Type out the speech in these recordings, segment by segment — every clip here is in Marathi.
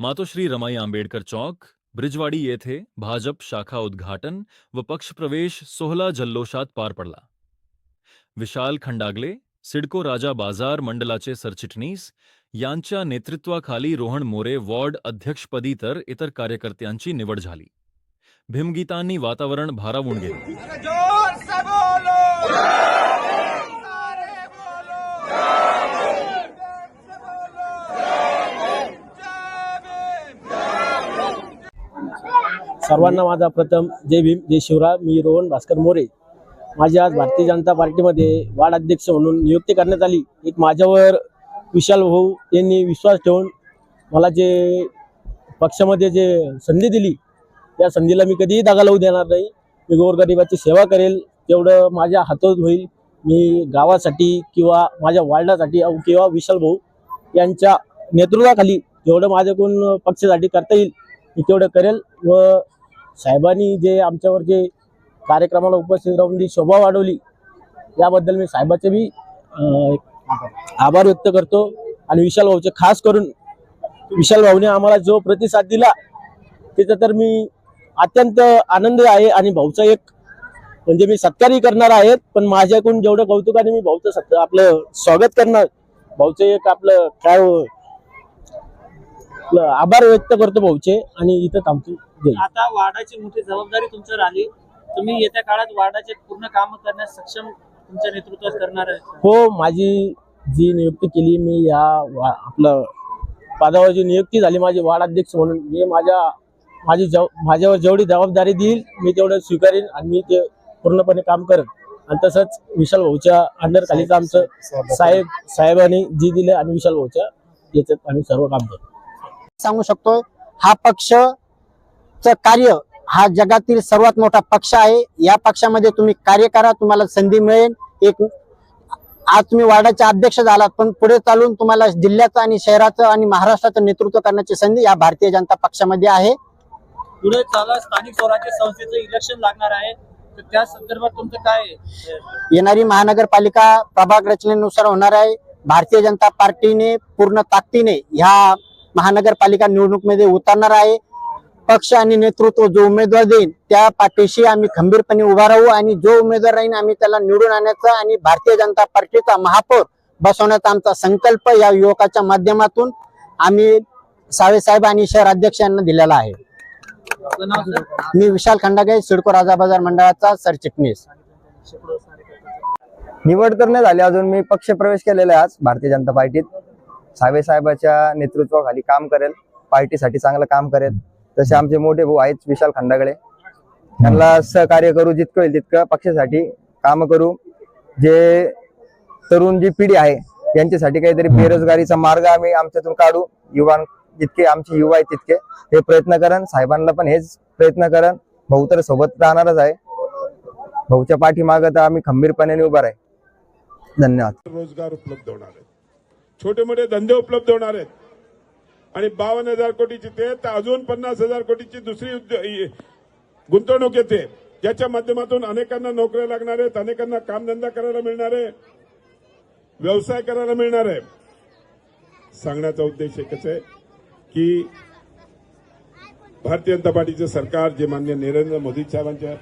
मातोश्री रमाई आंबेडकर चौक, ब्रिजवाडी येथे भाजप शाखा उद्घाटन व पक्षप्रवेश सोहळा जल्लोषात पार पडला. विशाल खंडागले, सिडको राजा बाज़ार मंडलाचे सरचिटणीस, यांच्या नेतृत्वाखाली रोहन मोरे वॉर्ड अध्यक्षपदी तर इतर कार्यकर्त्यांची निवड झाली. भीमगीतांनी वातावरण भारावून गेले. सर्वांना माझा प्रथम जय भीम जय शिवराय मी रोहन भास्कर मोरे. माझी आज भारतीय जनता पार्टीमध्ये वार्ड अध्यक्ष म्हणून नियुक्ती करण्यात आली. एक माझ्यावर विशाल भाऊ यांनी विश्वास ठेवून मला जे पक्षामध्ये जे संधी दिली त्या संधीला मी कधीही दागा लावू देणार नाही. मी गोरगरिबाची सेवा करेल. तेवढं माझ्या हातात होईल मी गावासाठी किंवा माझ्या वार्डासाठी अहो किंवा विशाल भाऊ यांच्या नेतृत्वाखाली जेवढं माझ्याकडून पक्षासाठी करता येईल मी तेवढं करेल व साहेबांनी जे आमच्यावर जे कार्यक्रमाला उपस्थित राहून जी शोभा वाढवली याबद्दल मी साहेबाचे बी आभार व्यक्त करतो. आणि विशाल भाऊचे खास करून विशाल भाऊने आम्हाला जो प्रतिसाद दिला त्याचा तर मी अत्यंत आनंदी आहे. आणि भाऊचा एक म्हणजे मी सत्कारही करणार आहेत पण माझ्याकडून जेवढं कौतुकाने मी भाऊचं सत्य आपलं स्वागत करणार भाऊचं एक आपलं काय आपलं आभार व्यक्त करतो भाऊचे. आणि इथं थांबतो. आता वार्डाची मोठी जबाबदारी तुमच्यावर आली. तुम्ही येत्या काळात वार्डाचे पूर्ण काम करण्यास सक्षम तुमच्या नेतृत्वात करणार आहे हो माझी जी नियुक्ती केली मी या आपलं पदावर जी नियुक्ती झाली माझी वार्ड अध्यक्ष म्हणून मी माझ्या माझी जव माझ्यावर जेवढी जबाबदारी देईल मी तेवढं स्वीकारेन आणि मी ते पूर्णपणे काम करेन. आणि तसंच विशाल भाऊच्या अंडर खालीच आमचं साहेब साहेबांनी जी दिले आणि विशाल भाऊच्या याच्यात आम्ही सर्व काम करू. सांगू शकतो हा पक्ष कार्य हा जगातील सर्वात मोठा पक्ष आहे. या पक्षामध्ये तुम्ही कार्य करा तुम्हाला संधी मिळेल. एक आज तुम्ही वार्डाचे अध्यक्ष झालात पण पुढे चालून तुम्हाला जिल्ह्याचं आणि शहराचं आणि महाराष्ट्राचं नेतृत्व करण्याची संधी या भारतीय जनता पक्षामध्ये आहे. पुढे चाला स्थानिक स्वराज्य संस्थेचं इलेक्शन लागणार आहे. तर त्या संदर्भात तुमचं काय? येणारी महानगरपालिका प्रभाग रचनेनुसार होणार आहे. भारतीय जनता पार्टीने पूर्ण ताकदीने ह्या महानगरपालिका निवडणुकीमध्ये उतरणार आहे. पक्ष आणि नेतृत्व जो उमेदवार देईल त्या पाठीशी आम्ही खंबीरपणे उभा राहू आणि जो उमेदवार राहील आम्ही त्याला निवडून आणायचा आणि भारतीय जनता पार्टीचा महापौर बसवण्याचा आमचा संकल्प या युवकाच्या माध्यमातून आम्ही सावे साहेब आणि शहर अध्यक्ष यांना दिलेला आहे. मी विशाल खंडागे सिडको राजा बाजार मंडळाचा सरचिटणीस. निवड तर नाही झाली अजून मी पक्ष प्रवेश केलेला आहे आज भारतीय जनता पार्टीत. सावे साहेबाच्या नेतृत्वाखाली काम करेल. पार्टीसाठी चांगलं काम करेल. तसे आमचे मोठे भाऊ आहेत विशाल खंडागळे. त्यांना सहकार्य करू जितकं होईल तितकं पक्षासाठी काम करू. जे तरुण जी पिढी आहे यांच्यासाठी काहीतरी बेरोजगारीचा मार्ग आम्ही आमच्यातून काढू. युवा जितके आमचे युवा आहेत तितके. हे प्रयत्न करण साहेबांना पण हेच प्रयत्न करण. भाऊ तर सोबत राहणारच आहे. भाऊच्या पाठीमागं तर आम्ही खंबीरपणे उभा आहे धन्यवाद. रोजगार उपलब्ध होणार आहेत. छोटे मोठे धंदे उपलब्ध होणार आहेत. आणि बावन्न हजार कोटीची ते तर अजून पन्नास हजार कोटीची दुसरी गुंतवणूक येते. ज्याच्या माध्यमातून अनेकांना नोकऱ्या लागणार आहेत अनेकांना कामधंदा करायला मिळणार आहे व्यवसाय करायला मिळणार आहे. सांगण्याचा उद्देश एकच आहे की भारतीय जनता पार्टीचं सरकार जे मान्य नरेंद्र मोदी साहेबांच्या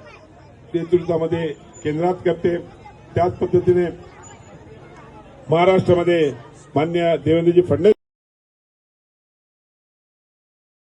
नेतृत्वामध्ये केंद्रात करते त्याच पद्धतीने महाराष्ट्रामध्ये मान्य देवेंद्रजी फडणवीस